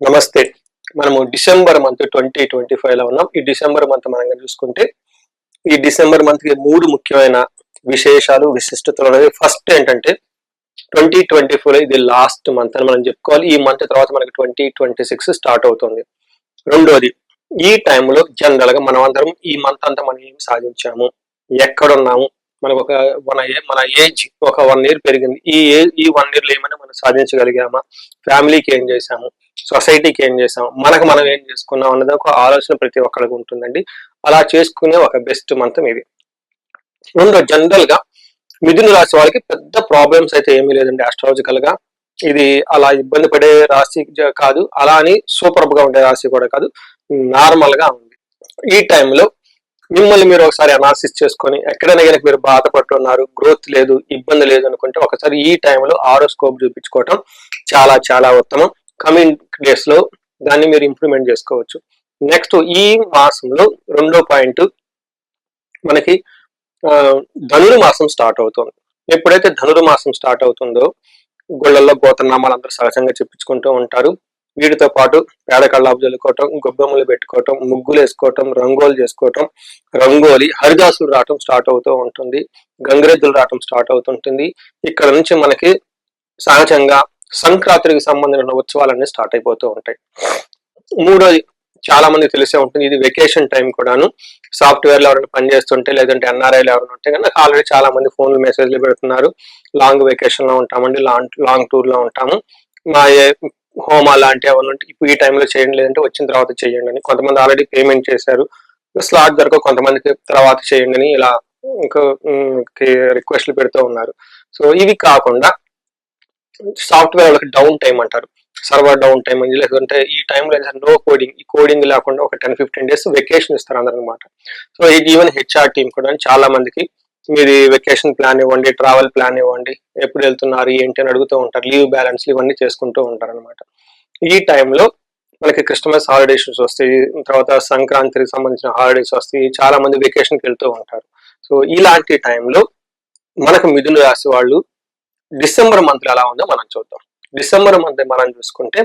నమస్తే. మనము December month twenty twenty ఫైవ్లో ఉన్నాం. ఈ డిసెంబర్ మంత్ మనం చూసుకుంటే ఈ డిసెంబర్ మంత్కి మూడు ముఖ్యమైన విశేషాలు విశిష్టతలు అనేవి. ఫస్ట్ ఏంటంటే ట్వంటీ ట్వంటీ ఫోర్ ఇది లాస్ట్ మంత్ అని మనం చెప్పుకోవాలి. ఈ మంత్ తర్వాత మనకి ట్వంటీ ట్వంటీ సిక్స్ స్టార్ట్ అవుతుంది. రెండోది ఈ టైంలో జనరల్గా మనం అందరం ఈ మంత్ అంతా మనం ఏమి సాధించాము? ఎక్కడున్నాము? మనకు ఒక మన మన ఏజ్ ఒక వన్ ఇయర్ పెరిగింది. ఈ ఏజ్ ఈ వన్ ఇయర్లో ఏమైనా మనం సాధించగలిగామా? ఫ్యామిలీకి ఏం చేశాము? సొసైటీకి ఏం చేసాం? మనకు మనం ఏం చేసుకున్నాం అన్నది ఒక ఆలోచన ప్రతి ఒక్కరికి ఉంటుందండి. అలా చేసుకునే ఒక బెస్ట్ మంతం ఇది రెండో జనరల్గా మిథున రాశి వాళ్ళకి పెద్ద ప్రాబ్లమ్స్ అయితే ఏమీ లేదండి ఆస్ట్రాలజికల్గా. ఇది అలా ఇబ్బంది పడే రాశి కాదు. అలా అని సూపర్గా ఉండే రాశి కూడా కాదు. నార్మల్గా ఉంది. ఈ టైంలో మిమ్మల్ని మీరు ఒకసారి అనాలిసిస్ చేసుకొని ఎక్కడైనా కనుక మీరు బాధపడుతున్నారు గ్రోత్ లేదు ఇబ్బంది లేదు అనుకుంటే ఒకసారి ఈ టైంలో ఆరోస్కోప్ చూపించుకోవటం చాలా చాలా ఉత్తమం. కమింగ్ డేస్లో దాన్ని మీరు ఇంప్లిమెంట్ చేసుకోవచ్చు. నెక్స్ట్ ఈ మాసంలో రెండో పాయింట్ మనకి ఆ, ధనురు మాసం స్టార్ట్ అవుతుంది. ఎప్పుడైతే ధనురు మాసం స్టార్ట్ అవుతుందో గుళ్ళల్లో గోతనామాలు అందరూ సహజంగా చెప్పించుకుంటూ ఉంటారు. వీటితో పాటు పేడ కళ్ళాపు చల్లుకోవటం గొబ్బెమ్మలు పెట్టుకోవటం ముగ్గులు వేసుకోవటం రంగోలు చేసుకోవటం రంగోలి హరిదాసులు రావటం స్టార్ట్ అవుతూ ఉంటుంది. గంగిరెద్దులు రావటం స్టార్ట్ అవుతుంటుంది. ఇక్కడ నుంచి మనకి సహజంగా సంక్రాంతికి సంబంధించిన ఉత్సవాలన్నీ స్టార్ట్ అయిపోతూ ఉంటాయి. మూడోది చాలా మంది తెలిసే ఉంటుంది. ఇది వెకేషన్ టైం కూడాను. సాఫ్ట్వేర్లో ఎవరైనా పనిచేస్తుంటే లేదంటే ఎన్ఆర్ఐలు ఎవరైనా ఉంటే కనుక ఆల్రెడీ చాలా మంది ఫోన్లు మెసేజ్లు పెడుతున్నారు. లాంగ్ వెకేషన్లో ఉంటామండి. లాంగ్ లాంగ్ టూర్లో ఉంటాము. మా ఏ- హోమా లాంటి ఏమైనా ఉంటే ఇప్పుడు ఈ టైంలో చేయండి. లేదంటే వచ్చిన తర్వాత చేయండి అని కొంతమంది ఆల్రెడీ పేమెంట్ చేశారు. స్లాట్ దొరక కొంతమందికి తర్వాత చేయండి అని ఇలా ఇంకా రిక్వెస్ట్లు పెడుతూ ఉన్నారు. సో ఇవి కాకుండా సాఫ్ట్వేర్ వాళ్ళకి డౌన్ టైం అంటారు. సర్వర్ డౌన్ టైం అని లేదంటే ఈ టైంలో నో కోడింగ్ ఈ కోడింగ్ లేకుండా ఒక టెన్ ఫిఫ్టీన్ డేస్ వెకేషన్ ఇస్తారు అందరు అనమాట సో ఇది ఈవెన్ హెచ్ఆర్ టీం కూడా చాలా మందికి మీది వెకేషన్ ప్లాన్ ఇవ్వండి ట్రావెల్ ప్లాన్ ఇవ్వండి ఎప్పుడు వెళ్తున్నారు ఏంటి అని అడుగుతూ ఉంటారు లీవ్ బ్యాలెన్స్ ఇవన్నీ చేసుకుంటూ ఉంటారు అనమాట ఈ టైంలో మనకి క్రిస్టమస్ హాలిడేస్ వస్తాయి తర్వాత సంక్రాంతికి సంబంధించిన హాలిడేస్ వస్తాయి చాలా మంది వెకేషన్కి వెళ్తూ ఉంటారు. సో ఇలాంటి టైంలో మనకు మిథున రాశి వాళ్ళు డిసెంబర్ మంత్ ఎలా ఉందో మనం చూద్దాం. డిసెంబర్ మంత్ మనం చూసుకుంటే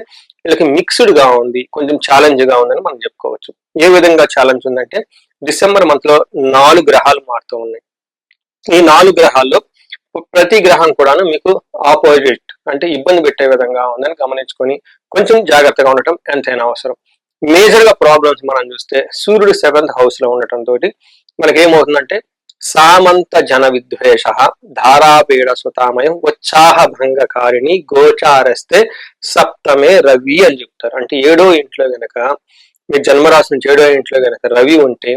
వీళ్ళకి మిక్స్డ్గా ఉంది కొంచెం ఛాలెంజ్గా ఉందని మనం చెప్పుకోవచ్చు. ఏ విధంగా ఛాలెంజ్ ఉందంటే డిసెంబర్ మంత్లో నాలుగు గ్రహాలు మారుతూ ఉన్నాయి. ఈ నాలుగు గ్రహాల్లో ప్రతి గ్రహం కూడాను మీకు ఆపోజిట్ అంటే ఇబ్బంది పెట్టే విధంగా ఉందని గమనించుకొని కొంచెం జాగ్రత్తగా ఉండటం ఎంతైనా అవసరం. మేజర్గా ప్రాబ్లమ్స్ మనం చూస్తే సూర్యుడు సెవెంత్ హౌస్లో ఉండటం తోటి మనకి ఏమవుతుందంటే సామంత జన విద్వేష ధారాపీడ సుతామయం ఉత్సాహ భంగకారిణి గోచారస్తే సప్తమే రవి అని చెప్తారు. అంటే ఏడో ఇంట్లో గనక మీ జన్మరాశి నుంచి ఏడో ఇంట్లో గనక రవి ఉంటే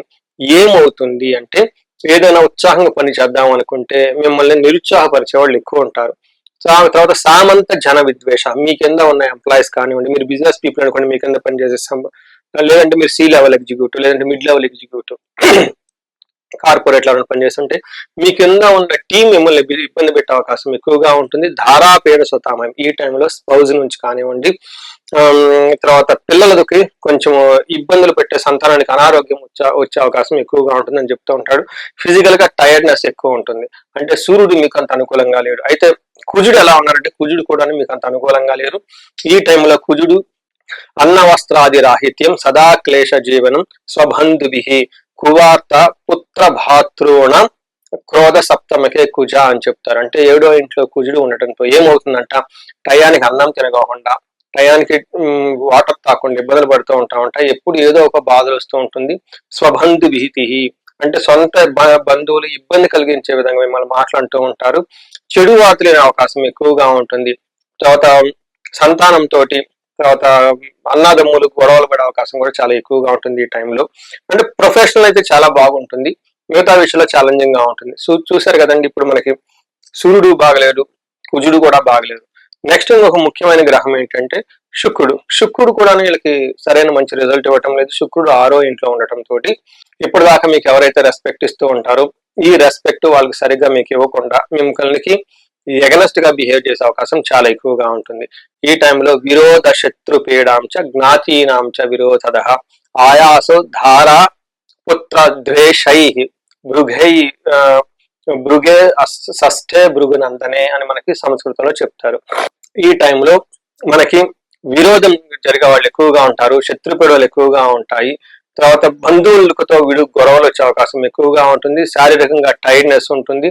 ఏమవుతుంది అంటే ఏదైనా ఉత్సాహంగా పని చేద్దాం అనుకుంటే మిమ్మల్ని నిరుత్సాహపరిచే వాళ్ళు ఎక్కువ ఉంటారు. తర్వాత సామంత జన విద్వేష మీ కింద ఉన్న ఎంప్లాయీస్ కానివ్వండి మీరు బిజినెస్ పీపుల్ అనుకోండి మీ కింద పనిచేసే సం- లేదంటే మీరు సి లెవెల్ ఎగ్జిక్యూటివ్ లేదంటే mid level executive corporate level పనిచేస్తుంటే మీ కింద ఉన్న టీం మిమ్మల్ని ఇబ్బంది పెట్టే అవకాశం ఎక్కువగా ఉంటుంది. ధారాపేడ సుతామయం ఈ టైంలో స్పౌజ్ నుంచి కానివ్వండి. తర్వాత పిల్లలకి కొంచెం ఇబ్బందులు పెట్టే సంతానానికి అనారోగ్యం వచ్చే వచ్చే అవకాశం ఎక్కువగా ఉంటుందని చెప్తూ ఉంటాడు. ఫిజికల్గా టైర్డ్నెస్ ఎక్కువ ఉంటుంది. అంటే సూర్యుడు మీకు అంత అనుకూలంగా లేడు. అయితే కుజుడు ఎలా ఉన్నారంటే కుజుడు కూడా మీకు అంత అనుకూలంగా లేరు. ఈ టైంలో కుజుడు అన్న వస్త్రాది రాహిత్యం సదా క్లేశ జీవనం స్వబంధుభి కువార్త పుత్ర భాతృణ క్రోధ సప్తమకే కుజ అని చెప్తారు. అంటే ఏడో ఇంట్లో కుజుడు ఉండటంతో ఏమవుతుందంట? టయానికి అన్నం తినకోకుండా టయానికి వాటర్ తాకుండా ఇబ్బందులు పడుతూ ఉంటామంట. ఎప్పుడు ఏదో ఒక బాధలు వస్తూ ఉంటుంది. స్వబంధు భీతి అంటే సొంత బంధువులు ఇబ్బంది కలిగించే విధంగా మిమ్మల్ని మాట్లాడుతూ ఉంటారు. చెడు వార్తలు అవకాశం ఎక్కువగా ఉంటుంది. తర్వాత సంతానంతో తర్వాత అన్నాదమ్ములు గొడవలు పడే అవకాశం కూడా చాలా ఎక్కువగా ఉంటుంది ఈ టైంలో. అంటే ప్రొఫెషనల్ అయితే చాలా బాగుంటుంది. మిగతా విషయంలో ఛాలెంజింగ్గా ఉంటుంది. సూ చూశారు కదండి ఇప్పుడు మనకి సూర్యుడు బాగలేడు కుజుడు కూడా బాగలేదు. నెక్స్ట్ ఇంకొక ముఖ్యమైన గ్రహం ఏంటంటే శుక్రుడు. శుక్రుడు కూడా వీళ్ళకి సరైన మంచి రిజల్ట్ ఇవ్వటం లేదు. శుక్రుడు ఆరో ఇంట్లో ఉండటం తోటి ఇప్పటిదాకా మీకు ఎవరైతే రెస్పెక్ట్ ఇస్తూ ఉంటారో ఈ రెస్పెక్ట్ వాళ్ళకి సరిగ్గా మీకు ఇవ్వకుండా మిమ్మల్ని ఎగనెస్ట్గా బిహేవ్ చేసే అవకాశం చాలా ఎక్కువగా ఉంటుంది. ఈ టైంలో విరోధ శత్రు పీడాంచ జ్ఞాతీనాంచ విరోధద ఆయాసో ధార పుత్ర ద్వేషై భృగై భృగే షష్ఠే భృగునందనే అని మనకి సంస్కృతంలో చెప్తారు. ఈ టైంలో మనకి విరోధం జరిగే వాళ్ళు ఎక్కువగా ఉంటారు శత్రుపీడలు ఎక్కువగా ఉంటాయి. తర్వాత బంధువులతో వీడు గొడవలు వచ్చే అవకాశం ఎక్కువగా ఉంటుంది. శారీరకంగా టైర్డ్నెస్ ఉంటుంది.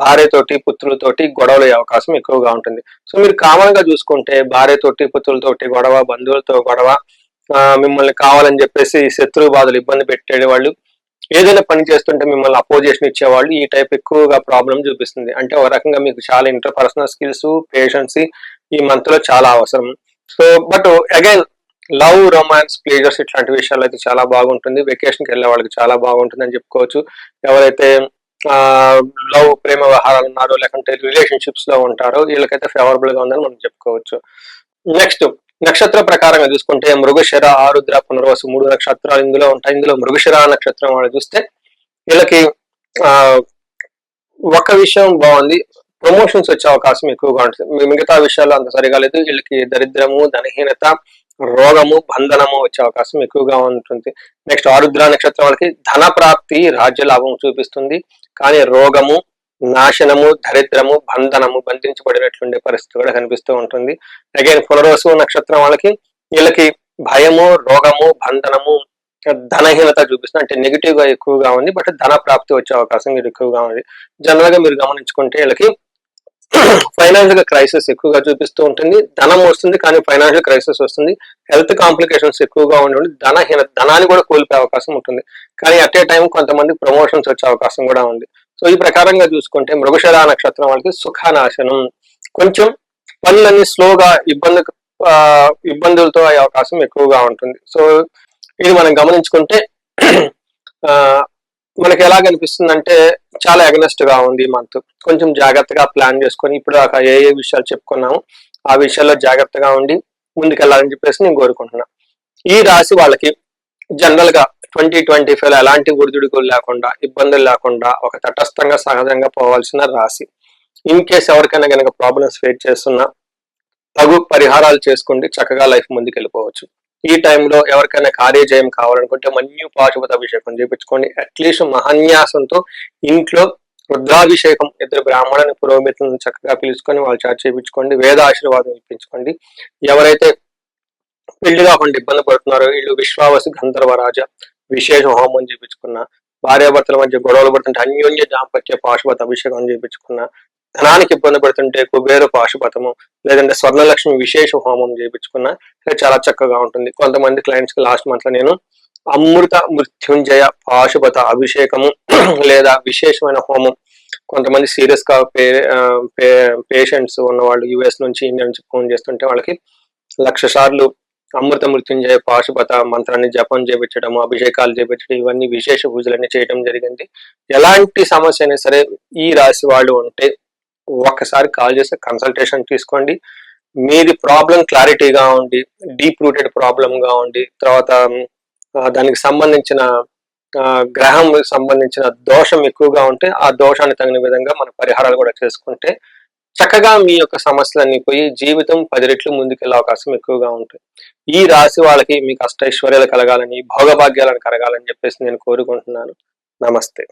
భార్యతోటి పుత్రులతోటి గొడవలు అయ్యే అవకాశం ఎక్కువగా ఉంటుంది. సో మీరు కామన్గా చూసుకుంటే భార్యతోటి పుత్రులతోటి గొడవ బంధువులతో గొడవ మిమ్మల్ని కావాలని చెప్పేసి శత్రువు బాధలు ఇబ్బంది పెట్టేవాళ్ళు ఏదైనా పని చేస్తుంటే మిమ్మల్ని అపోజిషన్ ఇచ్చేవాళ్ళు ఈ టైప్ ఎక్కువగా ప్రాబ్లం చూపిస్తుంది. అంటే ఒక రకంగా మీకు చాలా ఇంటర్పర్సనల్ స్కిల్స్ పేషెన్స్ ఈ మంత్లో చాలా అవసరం. So but again love romance pleasures ఇట్లాంటి విషయాలు అయితే చాలా బాగుంటుంది. వెకేషన్కి వెళ్ళే వాళ్ళకి చాలా బాగుంటుంది అని చెప్పుకోవచ్చు. ఎవరైతే లవ్ ప్రేమ వ్యవహారాలు ఉన్నారో లేకుంటే రిలేషన్షిప్స్లో ఉంటారో వీళ్ళకైతే ఫేవరబుల్గా ఉందని మనం చెప్పుకోవచ్చు. నెక్స్ట్ నక్షత్ర ప్రకారంగా చూసుకుంటే మృగశిర ఆరుద్ర పునర్వసు మూడు నక్షత్రాలు ఇందులో ఉంటాయి. ఇందులో మృగశిర నక్షత్రం వాళ్ళు చూస్తే వీళ్ళకి ఆ ఒక విషయం బాగుంది. ప్రమోషన్స్ వచ్చే అవకాశం ఎక్కువగా ఉంటుంది. మిగతా విషయాలు అంత సరిగా లేదు. వీళ్ళకి దరిద్రము ధనహీనత రోగము బంధనము వచ్చే అవకాశం ఎక్కువగా ఉంటుంది. నెక్స్ట్ ఆరుద్ర నక్షత్రం వాళ్ళకి ధన ప్రాప్తి రాజ్య లాభం చూపిస్తుంది. కానీ రోగము నాశనము దరిద్రము బంధనము బంధించబడినట్లుండే పరిస్థితి కూడా కనిపిస్తూ ఉంటుంది. అగైన్ పునరోసు నక్షత్రం వాళ్ళకి వీళ్ళకి భయము రోగము బంధనము ధనహీనత చూపిస్తుంది. అంటే నెగిటివ్గా ఎక్కువగా ఉంది బట్ ధన ప్రాప్తి వచ్చే అవకాశం ఎక్కువగా ఉంది. జనరల్గా మీరు గమనించుకుంటే వీళ్ళకి ఫైనాన్షియల్ క్రైసిస్ ఎక్కువగా చూపిస్తూ ఉంటుంది. ధనం వస్తుంది కానీ ఫైనాన్షియల్ క్రైసిస్ వస్తుంది. హెల్త్ కాంప్లికేషన్స్ ఎక్కువగా ఉండి ధనహీన ధనాన్ని కూడా కోల్పోయే అవకాశం ఉంటుంది. కానీ అట్ ఏ టైం కొంతమంది ప్రమోషన్స్ వచ్చే అవకాశం కూడా ఉంది. సో ఈ ప్రకారంగా చూసుకుంటే మృగశర నక్షత్రం వాళ్ళకి సుఖనాశనం. కొంచెం పనులన్నీ స్లోగా ఇబ్బంది ఇబ్బందులతో అయ్యే అవకాశం ఎక్కువగా ఉంటుంది. సో ఇది మనం గమనించుకుంటే మనకి ఎలా కనిపిస్తుంది అంటే చాలా అగనెస్ట్గా ఉంది ఈ మంత్ కొంచెం జాగ్రత్తగా ప్లాన్ చేసుకొని ఇప్పుడు దాకా ఏ ఏ విషయాలు చెప్పుకున్నాము ఆ విషయాల్లో జాగ్రత్తగా ఉండి ముందుకెళ్ళాలని చెప్పేసి నేను కోరుకుంటున్నా. ఈ రాశి వాళ్ళకి జనరల్గా ట్వంటీ ట్వంటీ ఫైవ్ ఎలాంటి ఒడిదుడుకులు లేకుండా ఇబ్బందులు లేకుండా ఒక తటస్థంగా సహజంగా పోవాల్సిన రాశి. ఇన్ కేస్ ఎవరికైనా కనుక ప్రాబ్లమ్స్ ఫేస్ చేస్తున్నా తగు పరిహారాలు చేసుకుంటే చక్కగా లైఫ్ ముందుకు వెళ్ళిపోవచ్చు ఈ టైంలో ఎవరికైనా కార్యజయం కావాలనుకుంటే మన్యు పాశుపత అభిషేకం చేయించుకోండి అట్లీస్ట్ మహన్యాసంతో ఇంట్లో రుద్రాభిషేకం ఇద్దరు బ్రాహ్మణుని పురోహితులను చక్కగా పిలుచుకొని వాళ్ళు చాట్ చేయించుకోండి వేద ఆశీర్వాదం ఇప్పించుకోండి. ఎవరైతే పెళ్ళి కాకుండా ఇబ్బంది పడుతున్నారో వీళ్ళు విశ్వావసు గంధర్వరాజ విశేష హోమం చేయించుకున్న భార్యాభర్తల మధ్య గొడవలు పడుతుంటే అన్యోన్య దాంపత్య పాశుపత అభిషేకం చేయించుకున్న ధనానికి ఇబ్బంది పడుతుంటే కుబేరు పాశుపతము లేదంటే స్వర్ణలక్ష్మి విశేష హోమం చేయించుకున్నా చాలా చక్కగా ఉంటుంది. కొంతమంది క్లయింట్స్కి లాస్ట్ మంత్లో నేను అమృత మృత్యుంజయ పాశుపత అభిషేకము లేదా విశేషమైన హోమం. కొంతమంది సీరియస్గా పే పేషెంట్స్ ఉన్న వాళ్ళు యుఎస్ నుంచి ఇండియా నుంచి ఫోన్ చేస్తుంటే వాళ్ళకి లక్ష సార్లు అమృత మృత్యుంజయ పాశుపత మంత్రాన్ని జపం చేపించడం అభిషేకాలు చేపించడం ఇవన్నీ విశేష పూజలన్నీ చేయడం జరిగింది. ఎలాంటి సమస్య అయినా సరే ఈ రాశి వాళ్ళు ఉంటే ఒక్కసారి కాల్ చేసి కన్సల్టేషన్ తీసుకోండి. మీది ప్రాబ్లం క్లారిటీగా ఉండి డీప్ రూటెడ్ ప్రాబ్లంగా ఉండి తర్వాత దానికి సంబంధించిన గ్రహం సంబంధించిన దోషం ఎక్కువగా ఉంటే ఆ దోషాన్ని తగిన విధంగా మన పరిహారాలు కూడా చేసుకుంటే చక్కగా మీ యొక్క సమస్యలన్నీ పోయి జీవితం పది రెట్లు ముందుకెళ్ళే అవకాశం ఎక్కువగా ఉంటుంది. ఈ రాశి వాళ్ళకి మీకు అష్టైశ్వర్యాలు కలగాలని భోగభాగ్యాలను కలగాలని చెప్పేసి నేను కోరుకుంటున్నాను. నమస్తే.